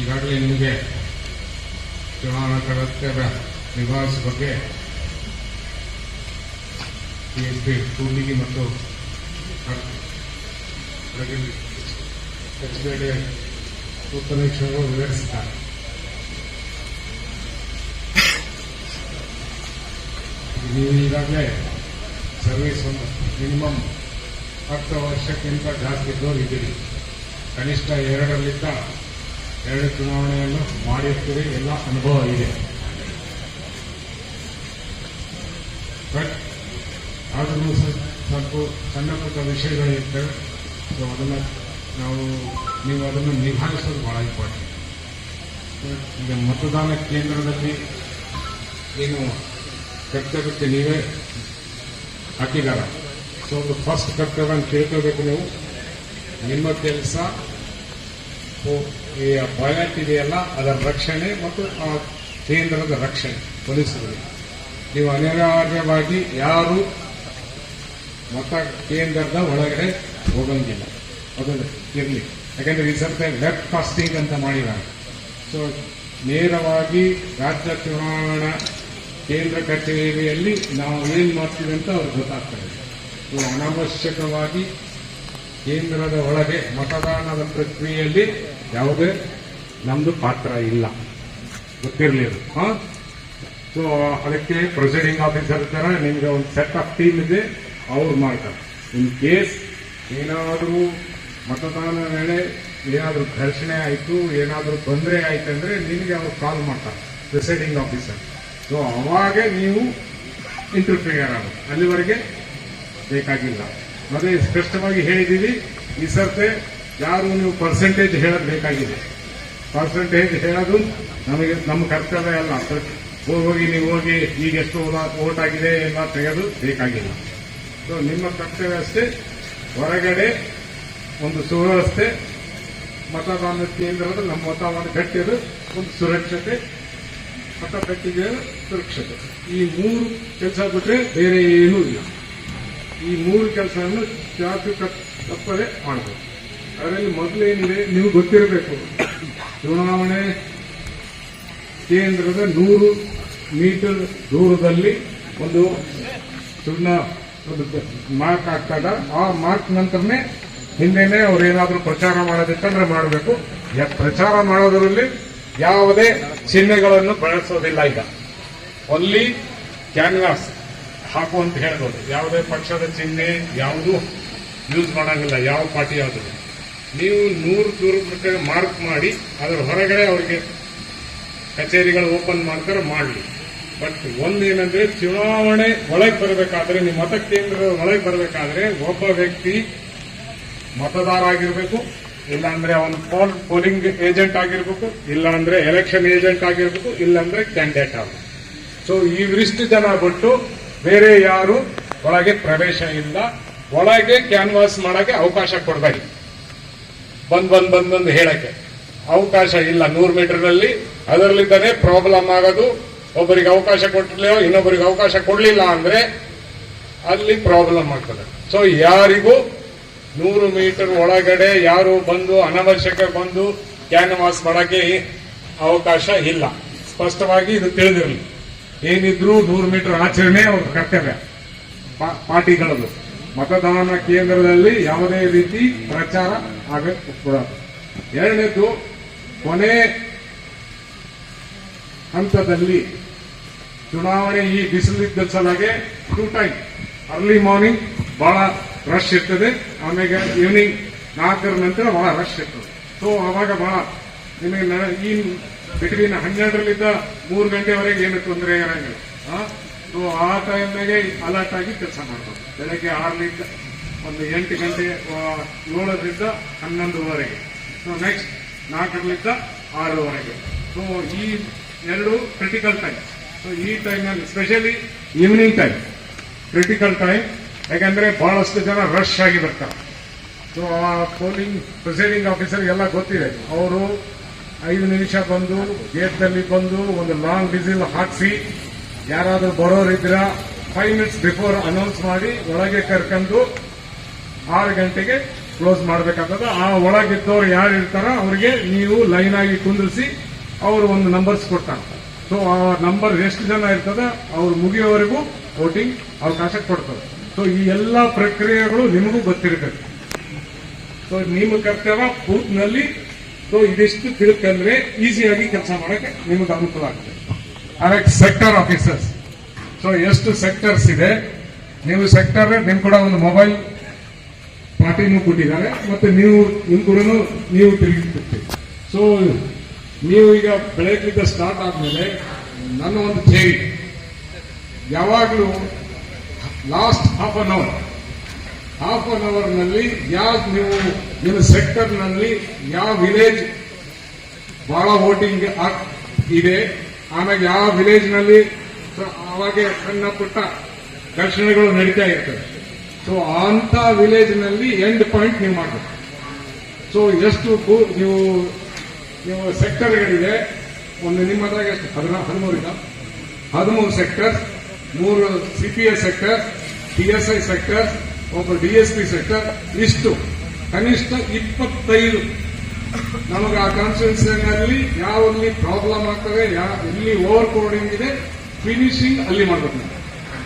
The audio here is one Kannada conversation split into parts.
ಈಗಾಗಲೇ ನಿಮಗೆ ಚುನಾವಣಾ ನಿಭಾಯಿಸುವ ಬಗ್ಗೆ ಪಿ ಎಸ್ ಪಿ ಕೂಡ್ಲಿಗಿ ಮತ್ತು ಡಿ ಉಪನೀಕ್ಷಕರು ವಿವರಿಸಿದ್ದಾರೆ ನೀವು ಈಗಾಗಲೇ ಸರ್ವಿಸ್ ಒಂದು ಮಿನಿಮಮ್ ಹತ್ತು ವರ್ಷಕ್ಕಿಂತ ಜಾಸ್ತಿ ಇದ್ದವರು ಇದ್ದೀರಿ. ಕನಿಷ್ಠ ಎರಡರಲ್ಲಿದ್ದ ಎರಡು ಚುನಾವಣೆಯನ್ನು ಮಾಡಿರ್ತೀರಿ, ಎಲ್ಲ ಅನುಭವ ಇದೆ. ಬಟ್ ಆದರೂ ಸ್ವಲ್ಪ ಸಣ್ಣ ಪುಟ್ಟ ವಿಷಯಗಳಿರ್ತವೆ ಸೊ ಅದನ್ನು ನಾವು, ನೀವು ಅದನ್ನು ನಿಭಾಯಿಸೋದು ಬಹಳ ಇಂಪಾರ್ಟೆಂಟ್ ಈಗ ಮತದಾನ ಕೇಂದ್ರದಲ್ಲಿ ಏನು ಕರ್ತವ್ಯಕ್ಕೆ ನೀವೇ ಹಾಕಿದಾರ ಸೊ ಒಂದು ಫಸ್ಟ್ ಕರ್ತವ್ಯ ಅಂತ ತಿಳ್ಕೋಬೇಕು ನೀವು. ನಿಮ್ಮ ಕೆಲಸ ಈ ಬಯಾಟ್ ಇದೆಯಲ್ಲ, ಅದರ ರಕ್ಷಣೆ ಮತ್ತು ಆ ಕೇಂದ್ರದ ರಕ್ಷಣೆ, ಪೊಲೀಸರು. ನೀವು ಅನಿವಾರ್ಯವಾಗಿ ಯಾರು ಮತ ಕೇಂದ್ರದ ಒಳಗಡೆ ಹೋಗಂಗಿಲ್ಲ. ಅದು ಇರಲಿ. ಯಾಕೆಂದ್ರೆ ಈ ಸರ್ತೆ ಲೆಫ್ಟ್ ಕಾಸ್ಟಿಂಗ್ ಅಂತ ಮಾಡಿದ್ದಾರೆ ಸೊ ನೇರವಾಗಿ ರಾಜ್ಯ ಚುನಾವಣಾ ಕೇಂದ್ರ ಕಚೇರಿಯಲ್ಲಿ ನಾವು ಏನು ಮಾಡ್ತೀವಿ ಅಂತ ಅವ್ರಿಗೆ ಗೊತ್ತಾಗ್ತದೆ. ಸೊ ಅನಾವಶ್ಯಕವಾಗಿ ಕೇಂದ್ರದ ಒಳಗೆ ಮತದಾನದ ಪ್ರಕ್ರಿಯೆಯಲ್ಲಿ ಯಾವುದೇ ನಮ್ದು ಪಾತ್ರ ಇಲ್ಲ. ಗೊತ್ತಿರಲಿ ಅದು ಹಾ? ಸೊ ಅದಕ್ಕೆ ಪ್ರೊಸೀಡಿಂಗ್ ಆಫೀಸರ್ ತರ ನಿಮ್ಗೆ ಒಂದು ಸೆಟ್ ಆಫ್ ಟೀಮ್ ಇದೆ, ಅವ್ರು ಮಾಡ್ತಾರೆ. ಇನ್ ಕೇಸ್ ಏನಾದರೂ ಮತದಾನ ವೇಳೆ ಏನಾದರೂ ಘರ್ಷಣೆ ಆಯಿತು, ಏನಾದರೂ ತೊಂದರೆ ಆಯ್ತು ಅಂದರೆ ನಿಮಗೆ ಅವ್ರು ಕಾಲ್ ಮಾಡ್ತಾರೆ ಪ್ರಿಸೈಡಿಂಗ್ ಆಫೀಸರ್ ಸೊ ಅವಾಗೆ ನೀವು ಇಂಟರ್ಫಿಯರ್ ಆಗುತ್ತೆ ಅಲ್ಲಿವರೆಗೆ ಬೇಕಾಗಿಲ್ಲ. ಮತ್ತೆ ಸ್ಪಷ್ಟವಾಗಿ ಹೇಳಿದ್ದೀವಿ. ಈ ಸರ್ತೆ ಯಾರು ನೀವು ಪರ್ಸೆಂಟೇಜ್ ಹೇಳೋದು ಬೇಕಾಗಿದೆ ಪರ್ಸೆಂಟೇಜ್ ಹೇಳೋದು ನಮಗೆ ನಮ್ಮ ಕರ್ತವ್ಯ ಅಲ್ಲ. ಹೋಗಿ ನೀವು ಹೋಗಿ ಈಗ ಎಷ್ಟು ಓಟ್ ಆಗಿದೆ ಎಲ್ಲ ತೆಗೆದು ಬೇಕಾಗಿಲ್ಲ. ಸೊ ನಿಮ್ಮ ಕರ್ತವ್ಯ ಅಷ್ಟೇ. ಹೊರಗಡೆ ಒಂದು ಸುವ್ಯವಸ್ಥೆ, ಮತದಾನ ಕೇಂದ್ರದ ನಮ್ಮ ಮತದಾನ ಗಟ್ಟಿಯದು, ಒಂದು ಸುರಕ್ಷತೆ ಮತ ಕಟ್ಟಿದ ಸುರಕ್ಷತೆ. ಈ ಮೂರು ಕೆಲಸ ಬಿಟ್ಟರೆ ಬೇರೆ ಏನೂ ಇಲ್ಲ. ಈ ಮೂರು ಕೆಲಸವನ್ನು ಜಾತಿ ತಪ್ಪದೆ ಮಾಡಬೇಕು. ಅದರಲ್ಲಿ ಮೊದಲೇನಿದೆ ನೀವು ಗೊತ್ತಿರಬೇಕು. ಚುನಾವಣೆ ಕೇಂದ್ರದ ನೂರು ಮೀಟರ್ ದೂರದಲ್ಲಿ ಒಂದು ಸುಣ್ಣ ಮಾರ್ಕ್ ಆಗ್ತದ. ಆ ಮಾರ್ಕ್ ನಂತರನೇ ಹಿಂದೆನೆ ಏನಾದರೂ ಪ್ರಚಾರ ಮಾಡೋದಿತ್ತಂದ್ರೆ ಮಾಡಬೇಕು. ಪ್ರಚಾರ ಮಾಡೋದರಲ್ಲಿ ಯಾವುದೇ ಚಿಹ್ನೆಗಳನ್ನು ಬಳಸೋದಿಲ್ಲ ಈಗ. ಒನ್ಲಿ ಕ್ಯಾನ್ವಾಸ್ ಹಾಕು ಅಂತ ಹೇಳ್ಬೋದು. ಯಾವುದೇ ಪಕ್ಷದ ಚಿಹ್ನೆ ಯಾವುದು ಯೂಸ್ ಮಾಡೋಂಗಿಲ್ಲ. ಯಾವ ಪಾರ್ಟಿ ಯಾವುದು ನೀವು ನೂರು ದೂರ ಮಾರ್ಕ್ ಮಾಡಿ, ಅದರ ಹೊರಗಡೆ ಅವರಿಗೆ ಕಚೇರಿಗಳು ಓಪನ್ ಮಾಡ್ತಾರೆ, ಮಾಡಲಿ. ಬಟ್ ಒಂದೇನಂದ್ರೆ ಚುನಾವಣೆ ಒಳಗೆ ಬರಬೇಕಾದ್ರೆ, ನಿಮ್ಮ ಮತ ಕೇಂದ್ರದ ಒಳಗೆ ಬರಬೇಕಾದ್ರೆ ಒಬ್ಬ ವ್ಯಕ್ತಿ ಮತದಾರ ಆಗಿರಬೇಕು, ಇಲ್ಲಾಂದ್ರೆ ಅವನು ಪೋಲ್ ಪೋಲಿಂಗ್ ಏಜೆಂಟ್ ಆಗಿರ್ಬೇಕು, ಇಲ್ಲಾಂದ್ರೆ ಎಲೆಕ್ಷನ್ ಏಜೆಂಟ್ ಆಗಿರ್ಬೇಕು, ಇಲ್ಲಾಂದ್ರೆ ಕ್ಯಾಂಡಿಡೇಟ್ ಆಗಬೇಕು. ಸೊ ಇವಿಷ್ಟು ಜನ ಬಿಟ್ಟು ಬೇರೆ ಯಾರು ಒಳಗೆ ಪ್ರವೇಶ ಇಲ್ಲ, ಒಳಗೆ ಕ್ಯಾನ್ವಾಸ್ ಮಾಡಕ್ಕೆ ಅವಕಾಶ ಕೊಡಬೇಡಿ. ಬಂದ್ ಬಂದ್ ಬಂದ್ ಬಂದ್ ಹೇಳಕ್ಕೆ. ಅವಕಾಶ ಇಲ್ಲ, ನೂರು ಮೀಟರ್ನಲ್ಲಿ ಅದರಲ್ಲಿದ್ದಾನೆ ಪ್ರಾಬ್ಲಮ್ ಆಗೋದು. ಒಬ್ಬರಿಗೆ ಅವಕಾಶ ಕೊಟ್ಟಿಲ್ಲ ಇನ್ನೊಬ್ಬರಿಗೆ ಅವಕಾಶ ಕೊಡಲಿಲ್ಲ ಅಂದ್ರೆ ಅಲ್ಲಿ ಪ್ರಾಬ್ಲಮ್ ಆಗ್ತದೆ. ಸೊ ಯಾರಿಗೂ ನೂರು ಮೀಟರ್ ಒಳಗಡೆ ಯಾರು ಬಂದು, ಅನವಶ್ಯಕ ಬಂದು ಕ್ಯಾನ್ವಾಸ್ ಮಾಡಕ್ಕೆ ಅವಕಾಶ ಇಲ್ಲ. ಸ್ಪಷ್ಟವಾಗಿ ಇದು ತಿಳಿದಿರಲಿ. ಏನಿದ್ರು ನೂರು ಮೀಟರ್ ಆಚರಣೆ ಅವ್ರ ಕರ್ತವ್ಯ. ಪಾರ್ಟಿಗಳದು ಮತದಾನ ಕೇಂದ್ರದಲ್ಲಿ ಯಾವುದೇ ರೀತಿ ಪ್ರಚಾರ ಆಗಕ್ಕೆ ಕೊಡೋದು ಎರಡನೇದು, ಕೊನೆ ಹಂತದಲ್ಲಿ ಚುನಾವಣೆ ಈ ಬಿಸಿಲಿದ್ದ ಸಲಾಗೆ ಟೂ ಟೈಮ್ ಅರ್ಲಿ ಮಾರ್ನಿಂಗ್ ಬಹಳ ರಶ್ ಇರ್ತದೆ. ಆಮೇಲೆ ಈವ್ನಿಂಗ್ ನಾಲ್ಕರ ನಂತರ ಬಹಳ ರಶ್ ಇರ್ತದೆ. ಸೊ ಅವಾಗ ಬಹಳ ನಿಮಗೆ ಈ ಬಿಟ್ವೀನ್ ಹನ್ನೆರಡರಲ್ಲಿದ್ದ ಮೂರು ಗಂಟೆವರೆಗೆ ಏನು ತೊಂದರೆ ಇರಂಗಿಲ್ಲ. ಸೊ ಆ ಟೈಮ್ನಾಗೆ ಅಲರ್ಟ್ ಆಗಿ ಕೆಲಸ ಮಾಡ್ಬೋದು. ಬೆಳಗ್ಗೆ ಆರರಿಂದ ಒಂದು ಎಂಟು ಗಂಟೆ ಏಳರಿಂದ ಹನ್ನೊಂದುವರೆಗೆ. ಸೊ ನೆಕ್ಸ್ಟ್ ನಾಲ್ಕರಿಂದ ಆರೂವರೆಗೆ. ಸೊ ಈ ಎರಡು ಕ್ರಿಟಿಕಲ್ ಟೈಮ್ ಸೊ ಈ ಟೈಮ್ನಲ್ಲಿ specially evening time critical time ಯಾಕಂದ್ರೆ ಬಹಳಷ್ಟು ಜನ ರಶ್ ಆಗಿ ಬರ್ತಾರೆ. ಸೊ ಆ ಪೋಲಿಂಗ್ ಪ್ರಿಸೈಡಿಂಗ್ ಆಫೀಸರ್ ಎಲ್ಲ ಗೊತ್ತಿದೆ. ಅವರು ಐದು ನಿಮಿಷ ಬಂದು ಗೇಟ್ನಲ್ಲಿ ಬಂದು ಒಂದು ಲಾಂಗ್ ಡಿಸಿಲ್ ಹಾಕಿಸಿ, ಯಾರಾದರೂ ಬರೋರಿದ್ರ ಫೈವ್ ಮಿನಿಟ್ಸ್ ಬಿಫೋರ್ ಅನೌನ್ಸ್ ಮಾಡಿ ಒಳಗೆ ಕರ್ಕೊಂಡು ಆರು ಗಂಟೆಗೆ ಕ್ಲೋಸ್ ಮಾಡಬೇಕಾಗ್ತದೆ. ಆ ಒಳಗಿದ್ದವ್ರು ಯಾರು ಇರ್ತಾರೋ ಅವರಿಗೆ ನೀವು ಲೈನ್ ಆಗಿ ಕುಂದಿರಿಸಿ ಅವರು ಒಂದು ನಂಬರ್ಸ್ ಕೊಡ್ತಾರೆ. ಸೊ ಆ ನಂಬರ್ ಎಷ್ಟು ಜನ ಇರ್ತದೆ ಅವ್ರು ಮುಗಿಯೋವರೆಗೂ ವೋಟಿಂಗ್ ಅವಕಾಶ ಕೊಡ್ತದೆ ಸೊ ಈ ಎಲ್ಲ ಪ್ರಕ್ರಿಯೆಗಳು ನಿಮಗೂ ಗೊತ್ತಿರಬೇಕು. ಸೊ ನಿಮ್ಮ ಕರ್ತವ್ಯ ಬೂತ್ನಲ್ಲಿ ಸೊ ಇದಿಷ್ಟು ತಿಳ್ಕೊಂಡ್ರೆ ಈಸಿಯಾಗಿ ಕೆಲಸ ಮಾಡಕ್ಕೆ ನಿಮಗೆ ಅನುಕೂಲ ಆಗುತ್ತೆ. ಅದಕ್ಕೆ ಸೆಕ್ಟರ್ ಆಫೀಸರ್ಸ್ ಸೊ ಎಷ್ಟು ಸೆಕ್ಟರ್ಸ್ ಇದೆ? ನೀವು ಸೆಕ್ಟರ್ ನಿಮ್ ಕೂಡ ಒಂದು ಮೊಬೈಲ್ ಪಾರ್ಟಿನೂ ಕೊಟ್ಟಿದ್ದಾರೆ. ಮತ್ತೆ ನೀವು, ನಿಮ್ ಕೂಡ ನೀವು ತಿರುಗಿರ್ತೀರಿ ಸೊ ನೀವು ಈಗ ಬೆಳಗ್ಗಿಂದ ಸ್ಟಾರ್ಟ್ ಆದ್ಮೇಲೆ ನನ್ನ ಒಂದು ಥೇರಿ ಯಾವಾಗಲೂ last half an hour half an ಅವರ್ನಲ್ಲಿ, ಯಾವ ನೀವು, ನಿಮ್ಮ ಸೆಕ್ಟರ್ನಲ್ಲಿ ಯಾವ ವಿಲೇಜ್ ಬಹಳ ವೋಟಿಂಗ್ ಇದೆ. ಆಮೇಲೆ ಯಾವ ವಿಲೇಜ್ನಲ್ಲಿ ಸ- ಅವಾಗೆ ಸಣ್ಣ ಪುಟ್ಟ ಘರ್ಷಣೆಗಳು ನಡೀತಾ ಇರ್ತವೆ ಸೊ ಅಂತ ವಿಲೇಜ್ನಲ್ಲಿ ಎಂಡ್ ಪಾಯಿಂಟ್ ನೀವು ಮಾಡಬೇಕು. ಸೊ ಎಷ್ಟು ನೀವು ನೀವು ಸೆಕ್ಟರ್ಗಳಿದೆ ಒಂದು ನಿಮ್ಮ ಹತ್ರ ಎಷ್ಟು? ಹದಿನಾ, ಹದಿಮೂರಿಂದ? ಹದಿಮೂರು ಸೆಕ್ಟರ್ ಮೂರು ಸಿಪಿಎಸ್ ಸೆಕ್ಟರ್ ಡಿಎಸ್ಐ ಸೆಕ್ಟರ್ ಒಬ್ಬ ಡಿಎಸ್ಪಿ ಸೆಕ್ಟರ್ ಇಷ್ಟು. ಕನಿಷ್ಠ ಇಪ್ಪತ್ತೈದು. ನಮಗೆ ಆ ಕಾನ್ಸ್ಟಿಟ್ಯೂನ್ಸಿನಲ್ಲಿ ಯಾವಲ್ಲಿ ಪ್ರಾಬ್ಲಮ್ ಆಗ್ತದೆ ಎಲ್ಲಿ ಓವರ್ ಕೋಡಿಂಗ್ ಇದೆ ಫಿನಿಶಿಂಗ್ ಅಲ್ಲಿ ಮಾಡಬೇಕು.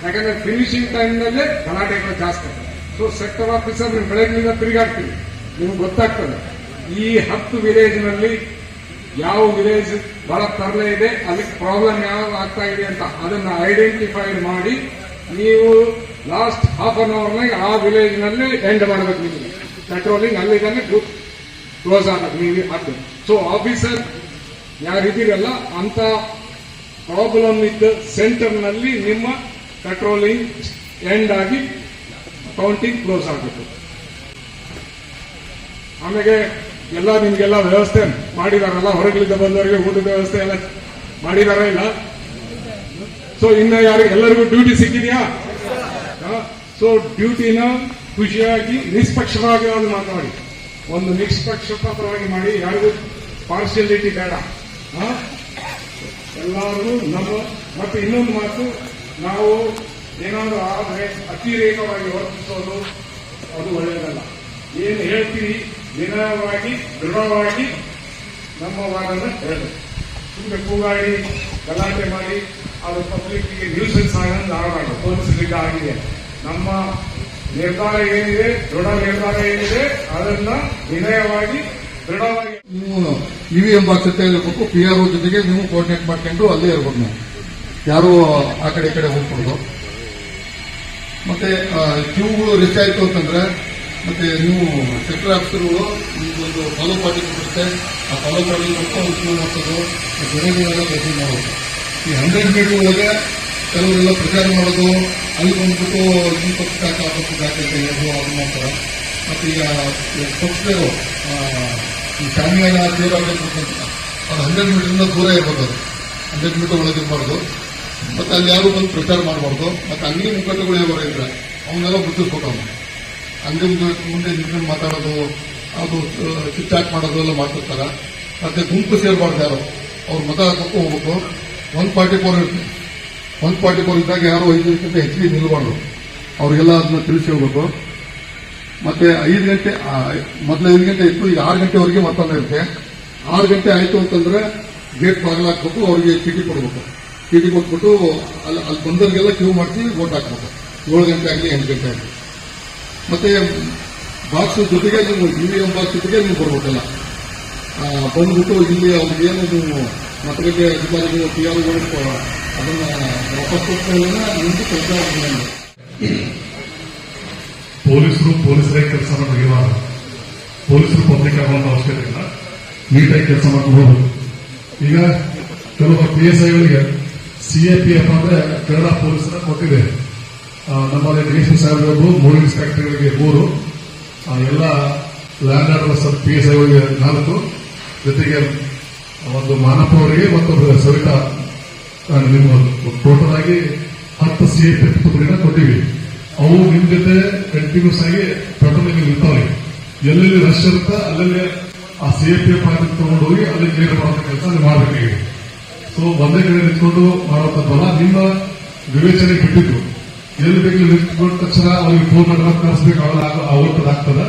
ಯಾಕಂದ್ರೆ ಫಿನಿಶಿಂಗ್ ಟೈಮ್ನಲ್ಲೇ ಗಲಾಟೆಗಳು ಜಾಸ್ತಿ ಸೊ ಸೆಕ್ಟರ್ ಆಫೀಸರ್ ನೀವು ಬೆಳಗ್ಗಿನಿಂದ ತಿರುಗಾಡ್ತೀವಿ ನಿಮ್ಗೆ ಗೊತ್ತಾಗ್ತದೆ. ಈ ಹತ್ತು ವಿಲೇಜ್ನಲ್ಲಿ ಯಾವ ವಿಲೇಜ್ ಬಹಳ ತರಲೆ ಇದೆ, ಅಲ್ಲಿ ಪ್ರಾಬ್ಲಮ್ ಯಾವ ಆಗ್ತಾ ಇದೆ ಅಂತ ಅದನ್ನ ಐಡೆಂಟಿಫೈ ಮಾಡಿ ನೀವು ಲಾಸ್ಟ್ ಹಾಫ್ ಅನ್ ಅವರ್ನಾಗ ಆ ವಿಲೇಜ್ನಲ್ಲಿ ಎಂಡ್ ಮಾಡಬೇಕು ನಿಮಗೆ ಪೆಟ್ರೋಲಿಂಗ್ ಅಲ್ಲಿದ್ದಾನೆ ಕ್ಲೋಸ್ ಆಗಬೇಕು ನೀವು ಅದು ಸೊ ಆಫೀಸರ್ ಯಾರಿದ್ದೀರಲ್ಲ, ಅಂತ ಪ್ರಾಬ್ಲಮ್ ಇದ್ದ ಸೆಂಟರ್ನಲ್ಲಿ ನಿಮ್ಮ ಪೆಟ್ರೋಲಿಂಗ್ ಎಂಡ್ ಆಗಿ ಕೌಂಟಿಂಗ್ ಕ್ಲೋಸ್ ಆಗಬೇಕು. ಆಮೇಲೆ ಎಲ್ಲ ನಿಮಗೆಲ್ಲ ವ್ಯವಸ್ಥೆ ಮಾಡಿದಾರಲ್ಲ ಹೊರಗಲಿಂದ ಬಂದವರಿಗೆ ಊಟದ ವ್ಯವಸ್ಥೆ ಎಲ್ಲ ಮಾಡಿದಾರ ಇಲ್ಲ? ಸೊ ಇನ್ನ ಯಾರು ಎಲ್ಲರಿಗೂ ಡ್ಯೂಟಿ ಸಿಕ್ಕಿದ್ಯಾ? ಸೊ ಡ್ಯೂಟಿನ ಖುಷಿಯಾಗಿ, ನಿಷ್ಪಕ್ಷವಾಗಿ ಒಂದು ಮಾತಾಡಿ. ಒಂದು ನಿಷ್ಪಕ್ಷಪಾತವಾಗಿ ಮಾಡಿ, ಯಾರಿಗೂ ಪಾರ್ಶಿಯಾಲಿಟಿ ಬೇಡ. ಎಲ್ಲರೂ ನಮ್ಮ, ಮತ್ತೆ ಇನ್ನೊಂದು ಮಾತು, ನಾವು ಏನಾದರೂ ಆದರೆ ಅತಿರೇಕವಾಗಿ ವರ್ತಿಸೋದು, ಅದು ಒಳ್ಳೆಯದಲ್ಲ ಏನು ಹೇಳ್ತೀವಿ ನಿಧಾನವಾಗಿ ದೃಢವಾಗಿ ನಮ್ಮ ವಾದನ ಹೇಳಬೇಕು. ಸುಮ್ಮನೆ ಕೂಗಾಡಿ ಗಲಾಟೆ ಮಾಡಿ ಅದು ಪಬ್ಲಿಕ್ಗೆ ನ್ಯೂಸೆನ್ಸ್ ಆಗಂದು ಆಗಬಾರ್ದು ಪೊಲೀಸರಿಗೆ ಆಗಿದೆ. ನಮ್ಮ ನಿರ್ಧಾರ ಏನಿದೆ, ದೃಢ ನಿರ್ಧಾರ ಏನಿದೆ, ಅದನ್ನ ವಿನಯವಾಗಿ, ದೃಢವಾಗಿ ನೀವು ಬಾಕ್ಸ್ ಜೊತೆ ಇರಬೇಕು ಪಿ ಆರ್ ಜೊತೆಗೆ ನೀವು ಕೋಆರ್ಡಿನೇಟ್ ಮಾಡ್ಕೊಂಡು ಅಲ್ಲೇ ಇರ್ಬೇಕು ನಾವು. ಯಾರು ಆ ಕಡೆ ಈ ಕಡೆ ಹೋಗ್ಕೊಡ್ದು ಮತ್ತೆ ಕ್ಯೂಗಳು ರಿಚ್ ಆಯ್ತು ಅಂತಂದ್ರೆ, ಮತ್ತೆ ನೀವು ಸೆಕ್ಟರ್ ಆಫೀಸರ್ಗಳು ನಿಮಗೊಂದು ಫಾಲೋ ಪಾರ್ಟಿ ಕೊಡುತ್ತೆ. ಆ ಫಾಲೋ ಪಾರ್ಟಿ ಕೊಟ್ಟು ಕ್ಯೂ ಮಾಡ್ಸೋದು ಜನಗಳೆಲ್ಲ ಕೆಲಸ ಮಾಡೋದು. ಈ ಹಂಡ್ರೆಡ್ ಮೀಟರ್ ಒಳಗೆ ಕೆಲವರೆಲ್ಲ ಪ್ರಚಾರ ಮಾಡೋದು, ಅಲ್ಲಿ ಬಂದ್ಬಿಟ್ಟು ಈ ಪಕ್ಷ ಆ ಪಕ್ಷ ಹಾಕಿ ಹೇಳೋದು ಅದು ಮಾಡ್ತಾರೆ ಮತ್ತು ಈಗ ಪಕ್ಷದವರು ಈ ಶಾಮಿಯಾನ ದೇವರ ಅದು ಹಂಡ್ರೆಡ್ ಮೀಟರ್ನಿಂದ ದೂರ ಇರ್ಬೋದು ಅದು. ಹಂಡ್ರೆಡ್ ಮೀಟರ್ ಒಳಗೆ ಇರಬಾರ್ದು. ಮತ್ತೆ ಅಲ್ಲಿ ಯಾರು ಬಂದು ಪ್ರಚಾರ ಮಾಡಬಾರ್ದು. ಮತ್ತೆ ಅಂಗಡಿ ಮುಖಂಡಗಳು ಯಾವಾಗ ಇದ್ರೆ ಅವನ್ನೆಲ್ಲ ಗುರುತಿಸ್ಬೇಕು ಅವನು ಅಂಗಡಿ ಮುಂದೆ ನಿಂತ್ಕೊಂಡು ಮಾತಾಡೋದು, ಅದು ಕಿಚ್ಚಾಟ್ ಮಾಡೋದು ಎಲ್ಲ ಮಾಡ್ತಿರ್ತಾರೆ. ಮತ್ತೆ ಗುಂಪು ಸೇರಬಾರ್ದು ಯಾರು. ಅವ್ರು ಮತ ಹಾಕೋಕ್ಕೂ ಹೋಗ್ಬೇಕು. ಒಂದ್ ಫಾರ್ಟಿ ಫೋರ್ ಇರುತ್ತೆ ಒನ್ ಪಾರ್ಟಿ ಫೋರ್ ಇದ್ದಾಗ ಯಾರು ಐದು ನಿಮಿಷಕ್ಕಿಂತ ಹೆಚ್ಚಿಗೆ ನಿಲ್ಬಾರ್ದು. ಅವ್ರಿಗೆಲ್ಲ ಅದನ್ನ ತಿಳಿಸಿ ಹೋಗ್ಬೇಕು ಮತ್ತೆ ಐದು ಗಂಟೆ ಮೊದಲ ಐದು ಗಂಟೆ ಇತ್ತು, ಈಗ ಆರು ಗಂಟೆವರೆಗೆ ಮತ್ತೊಂದು ಇರುತ್ತೆ ಆರು ಗಂಟೆ ಆಯಿತು ಅಂತಂದ್ರೆ ಗೇಟ್ ಬಾಗಿಲಾಕ್ಬೇಕು ಅವ್ರಿಗೆ ಚೀಟಿ ಕೊಡ್ಬೇಕು. ಚೀಟಿ ಕೊಟ್ಬಿಟ್ಟು ಅಲ್ಲಿ ಅಲ್ಲಿ ಬಂದವರಿಗೆಲ್ಲ ಕ್ಯೂ ಮಾಡಿಸಿ ವೋಟ್ ಹಾಕ್ಬೇಕು. ಏಳು ಗಂಟೆ ಆಗಲಿ, ಎಂಟು ಗಂಟೆ ಆಗಲಿ. ಮತ್ತೆ ಬಾಕ್ಸ್ ಜೊತೆಗೆ ನೀವು ಇವಿಎಂ ಬಾಕ್ಸ್ ಜೊತೆಗೆ ನೀವು ಬರ್ಬೇಕಲ್ಲ. ಬಂದ್ಬಿಟ್ಟು ಇಲ್ಲಿ ಅವ್ರಿಗೆ ಏನು ನೀವು ಮತಗಟ್ಟೆ ಅಧಿಕಾರಿಗಳು ಪಿ ಆರ್ಗಳು ಅದನ್ನ ವಾಪಸ್ ನಿಂತು ಕೆಲಸ ಪೊಲೀಸರು ಪೊಲೀಸರೇ ಕೆಲಸ ಮಾಡಿರಲ್ಲ ಪೊಲೀಸರು ಪಬ್ಲಿಕ್ ಆಗುವಂತ ಅವಶ್ಯಕತೆ ಇಲ್ಲ. ನೀಟಾಗಿ ಕೆಲಸ ಮಾಡ್ಕೊಂಡು ಈಗ ಕೆಲವು ಪಿ ಎಸ್ ಐಗಳಿಗೆ ಸಿ ಎ ಪಿ ಎಫ್ ಅಂದ್ರೆ ಕನ್ನಡ ಪೊಲೀಸರ ಕೊಟ್ಟಿದೆ. ನಮ್ಮ ನಮ್ಮಲ್ಲಿ ಡಿಎಸ್ಪಿ ಅವರು ಮೂರು ಇನ್ಸ್ಪೆಕ್ಟರ್ಗಳಿಗೆ ಮೂರು. ಎಲ್ಲ law and order P S ಐಗಳಿಗೆ ನಾಲ್ಕು. ಜೊತೆಗೆ ಒಂದು ಮಾನಪ್ಪ ಅವರಿಗೆ ಮತ್ತೊಂದು ಸವಿತಾ ನಿಮ್ಮ ಟೋಟಲ್ ಆಗಿ ಹತ್ತು ಸಿ ಎಫ್ ಪುಸ್ತಕಗಳನ್ನ ಕೊಟ್ಟಿವಿ. ಅವು ನಿಮ್ ಜೊತೆ ಕಂಟಿನ್ಯೂಸ್ ಆಗಿ ಪೆಟ್ರೋಲಿಂಗ್ ಇರ್ತಾವೆ. ಎಲ್ಲೆಲ್ಲಿ ರಶ್ ಇರುತ್ತೆ ಅಲ್ಲಲ್ಲಿ ಆ ಸಿ ಎಫ್ ಎಫ್ ಆಗಿ ತಗೊಂಡು ಹೋಗಿ ಅಲ್ಲಿ ಕ್ಲಿಯರ್ ಮಾಡೋ ಕೆಲಸ ಮಾಡಬೇಕಾಗಿದೆ. ಸೊ ಒಂದೇ ಕಡೆ ನಿಂತ್ಕೊಂಡು ಮಾಡುವಂತದ್ದಲ್ಲ ನಿಮ್ಮ ವಿವೇಚನೆ ಬಿಟ್ಟಿದ್ದು. ಎಲ್ಲಿ ಬೇಕು ನಿಂತ್ಕೊಂಡ ತಕ್ಷಣ ಅವ್ರಿಗೆ ಫೋನ್ ಮಾಡಿ ಕಳಿಸ್ಬೇಕು ಅವೆಲ್ಲ ಆಗ್ತದೆ.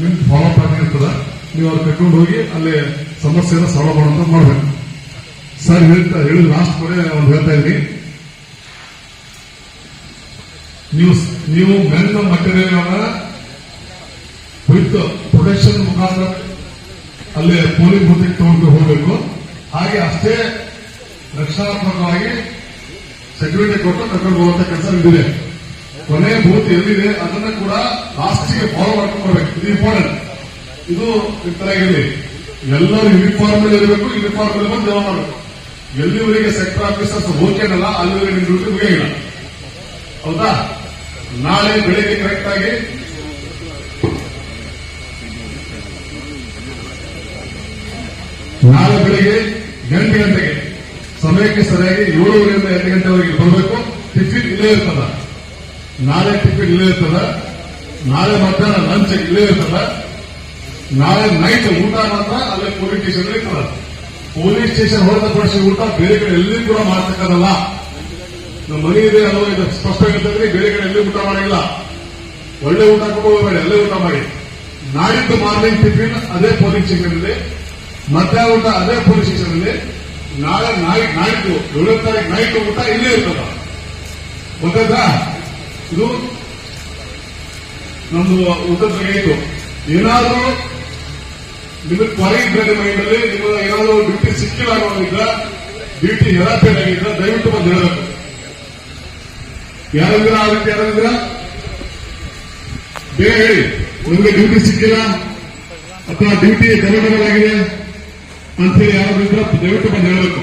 ನಿಮ್ ಫಾಲೋ ಅಪ್ ಆಗಿರ್ತದ ನೀವು ಅವ್ರು ಕರ್ಕೊಂಡು ಹೋಗಿ ಅಲ್ಲಿ ಸಮಸ್ಯೆನ ಸಾಲ್ವ್ ಮಾಡುವಂತ ಮಾಡ್ಬೇಕು. ಸರ್, ಹೇಳ್ತಾ ಹೇಳಿ ಲಾಸ್ಟ್ ಕಡೆ ಒಂದು ಹೇಳ್ತಾ ಇದ್ರಿ ನೀವು ನೀವು ಮೆನ್ ಮಟೀರಿಯಲ್ ವಿತ್ ಪ್ರೊಟೆಕ್ಷನ್ ಮುಖಾಂತರ ಅಲ್ಲಿ ಪೊಲೀಸ್ ಬೂತಿಗೆ ತಗೊಂಡು ಹೋಗಬೇಕು. ಹಾಗೆ ಅಷ್ಟೇ ರಕ್ಷಣಾತ್ಮಕವಾಗಿ ಸೆಕ್ಯೂರಿಟಿ ಕೊಟ್ಟು ಕರ್ಕೊಂಡು ಹೋಗುವಂತ ಕೆಲಸ ಇದೆ ಕೊನೆ ಬೂತ್ ಎಲ್ಲಿದೆ ಅದನ್ನ ಕೂಡ ಲಾಸ್ಟ್ಗೆ ಫಾಲೋ ಮಾಡ್ಕೊಂಡು ಬರ್ಬೇಕು. ಇದು ಇಂಪಾರ್ಟೆಂಟ್ ಇದು ಈ ತರ ಇರಲಿ ಎಲ್ಲರೂ ಯೂನಿಫಾರ್ಮ್ ಇರಬೇಕು ಯೂನಿಫಾರ್ಮ್ ಅಲ್ಲಿ ಬಂದು ಜಮಾ ಮಾಡಬೇಕು. ಎಲ್ಲಿವರೆಗೆ ಸೆಕ್ಟರ್ ಆಫೀಸರ್ಸ್ ಓಕೆನಲ್ಲ, ಅಲ್ಲಿವರೆಗೆ ನಿಮ್ ಡ್ಯೂಟಿ ಹೌದಾ? ನಾಳೆ ಬೆಳಿಗ್ಗೆ ಕರೆಕ್ಟ್ ಆಗಿ ನಾಳೆ ಬೆಳಿಗ್ಗೆ ಎಂಟು ಗಂಟೆಗೆ, ಸಮಯಕ್ಕೆ ಸರಿಯಾಗಿ ಏಳುವರೆಯಿಂದ ಎಂಟು ಗಂಟೆವರೆಗೆ ಬರಬೇಕು. ಟಿಫಿನ್ ಇಲ್ಲೇ ಇರ್ತದ. ನಾಳೆ ಟಿಫಿನ್ ಇಲ್ಲೇ ಇರ್ತದ. ನಾಳೆ ಮಧ್ಯಾಹ್ನ ಲಂಚ್ ಇಲ್ಲೇ ಇರ್ತದ. ನಾಳೆ ನೈಟ್ ಊಟ ಮಾತ್ರ ಅಲ್ಲೇ ಪೊಲೀಸ್ ಸ್ಟೇಷನ್ ಇರ್ತದ ಪೊಲೀಸ್ ಸ್ಟೇಷನ್ ಹೊರತುಪಡಿಸಿ ಊಟ ಬೇರೆ ಕಡೆ ಎಲ್ಲಿ ಕೂಡ ಮಾಡ್ತಕ್ಕದಲ್ಲ ನಮ್ಮ ಮನೆ ಇದೆ ಅಲ್ವಾ ಇದು ಸ್ಪಷ್ಟ ಇರ್ತದ್ರೆ ಬೇರೆ ಕಡೆ ಎಲ್ಲಿ ಊಟ ಮಾಡಿಲ್ಲ. ಒಳ್ಳೆ ಊಟ ಕೊಟ್ಟು ಎಲ್ಲೇ ಅಲ್ಲೇ ಊಟ ಮಾಡಿ. ನಾಡಿದ್ದು ಮಾರ್ನಿಂಗ್ ಟಿಫಿನ್ ಅದೇ ಪೊಲೀಸ್ ಸ್ಟೇಷನ್ ಇದೆ ಮಧ್ಯಾಹ್ನ ಊಟ ಅದೇ ಪೊಲೀಸ್ ಸ್ಟೇಷನ್ ಅಲ್ಲಿ, ನಾಳೆ ನಾಳೆ- ನಾಡಿದ್ದು ಏಳನೇ ತಾರೀಕು ನೈಟ್ ಊಟ ಇಲ್ಲೇ ಇರ್ತದ. ಗೊತ್ತಾಯ್ತಾ? ಇದು ನಮ್ದು ಊಟದ ಬಗ್ಗೆ ಇದು ಏನಾದರೂ ನಿಮಗೆ ಕೊರೆ ಇದ್ರೆ ಮೈಂಡಲ್ಲಿ ನಿಮ್ಮ ಏನಾದರೂ ಡ್ಯೂಟಿ ಸಿಕ್ಕಿಲ್ಲ ಅನ್ನೋದಿದ್ರ ಡ್ಯೂಟಿ ಹೆರಾಪೇಟ್ ದಯವಿಟ್ಟು ಬಂದು ಹೇಳಬೇಕು. ಯಾರಿದ್ರ ಆ ರೀತಿ ಯಾರಿದ್ರ ಬೇಗ ಹೇಳಿ. ನಿಮಗೆ ಡ್ಯೂಟಿ ಸಿಕ್ಕಿಲ್ಲ ಅಥವಾ ಡ್ಯೂಟಿ ಅಂತ ಅಂತೇಳಿ ಯಾರಾದ್ರೂ ದಯವಿಟ್ಟು ಬಂದು ಹೇಳಬೇಕು.